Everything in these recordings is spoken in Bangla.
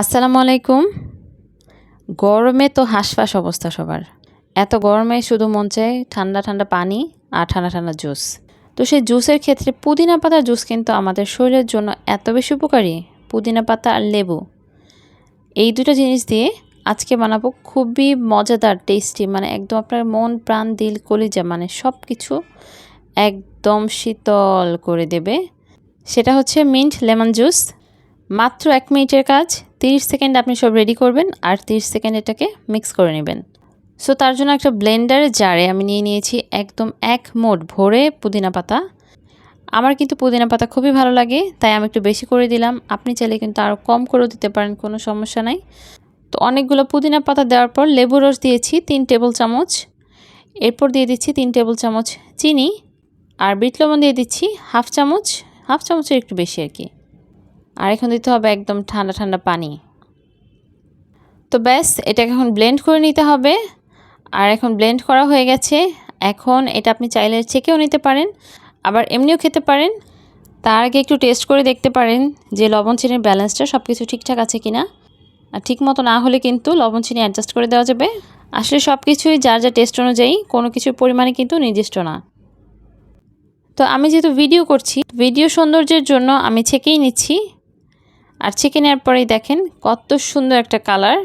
আসসালামু আলাইকুম। গরমে তো হাঁসফাঁস অবস্থা সবার। এত গরমে শুধু মন চায় ঠান্ডা ঠান্ডা পানি আর ঠান্ডা ঠান্ডা জুস। তো সেই জুসের ক্ষেত্রে পুদিনা পাতার জুস কিন্তু আমাদের শরীরের জন্য এত বেশি উপকারী, পুদিনা পাতা আর লেবু। এই দুটো জিনিস দিয়ে আজকে বানাবো খুবই মজাদার টেস্টি মানে একদম আপনার মন, প্রাণ, দিল, কলিজা মানে সব কিছু একদম শীতল করে দেবে। সেটা হচ্ছে মিন্ট লেমন জুস। মাত্র এক মিনিটের কাজ, তিরিশ সেকেন্ড আপনি সব রেডি করবেন আর তিরিশ সেকেন্ড এটাকে মিক্স করে নেবেন। সো তার জন্য একটা ব্লেন্ডারে জারে আমি নিয়ে নিয়েছি একদম এক মোট ভরে পুদিনা পাতা। আমার কিন্তু পুদিনা পাতা খুবই ভালো লাগে, তাই আমি একটু বেশি করে দিলাম। আপনি চাইলে কিন্তু আরও কম করেও দিতে পারেন, কোনো সমস্যা নাই। তো অনেকগুলো পুদিনা পাতা দেওয়ার পর লেবু রস দিয়েছি তিন টেবিল চামচ। এরপর দিয়ে দিচ্ছি তিন টেবিল চামচ চিনি। আর বিট লবণ দিয়ে দিচ্ছি হাফ চামচ, হাফ চামচের একটু বেশি আর কি। আর এখন দিতে হবে একদম ঠান্ডা ঠান্ডা পানি। তো ব্যাস, এটাকে এখন ব্লেন্ড করে নিতে হবে। আর এখন ব্লেন্ড করা হয়ে গেছে। এখন এটা আপনি চাইলে চেকেও নিতে পারেন, আবার এমনিও খেতে পারেন। তার আগে একটু টেস্ট করে দেখতে পারেন যে লবণ, চিনির ব্যালেন্সটা সব কিছু ঠিকঠাক আছে কি না আর ঠিক মতো না হলে কিন্তু লবণ, চিনি অ্যাডজাস্ট করে দেওয়া যাবে। আসলে সব কিছুই যার যা টেস্ট অনুযায়ী, কোনো কিছুর পরিমাণে কিন্তু নির্দিষ্ট না। তো আমি যেহেতু ভিডিও করছি ভিডিও সৌন্দর্যের জন্য আমি ছেঁকেই নিচ্ছি। আর ছেঁকে নেওয়ার পরেই দেখেন কত সুন্দর একটা কালার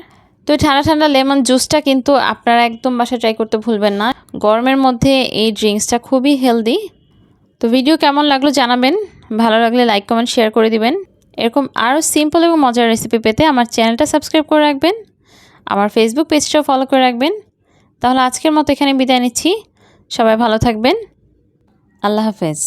তো ঠান্ডা ঠান্ডা লেমন জুসটা কিন্তু আপনারা একদম বাসায় ট্রাই করতে ভুলবেন না। গরমের মধ্যে এই ড্রিঙ্কসটা খুবই হেলদি তো ভিডিও কেমন লাগল জানাবেন। ভালো লাগলে লাইক কমেন্ট শেয়ার করে দিবেন। এরকম আরও সিম্পল এবং মজার রেসিপি পেতে আমার চ্যানেলটা সাবস্ক্রাইব করে রাখবেন। আমার ফেসবুক পেজটাও ফলো করে রাখবেন। তাহলে আজকের মতো এখানে বিদায় নিচ্ছি। সবাই ভালো থাকবেন। আল্লাহ হাফেজ।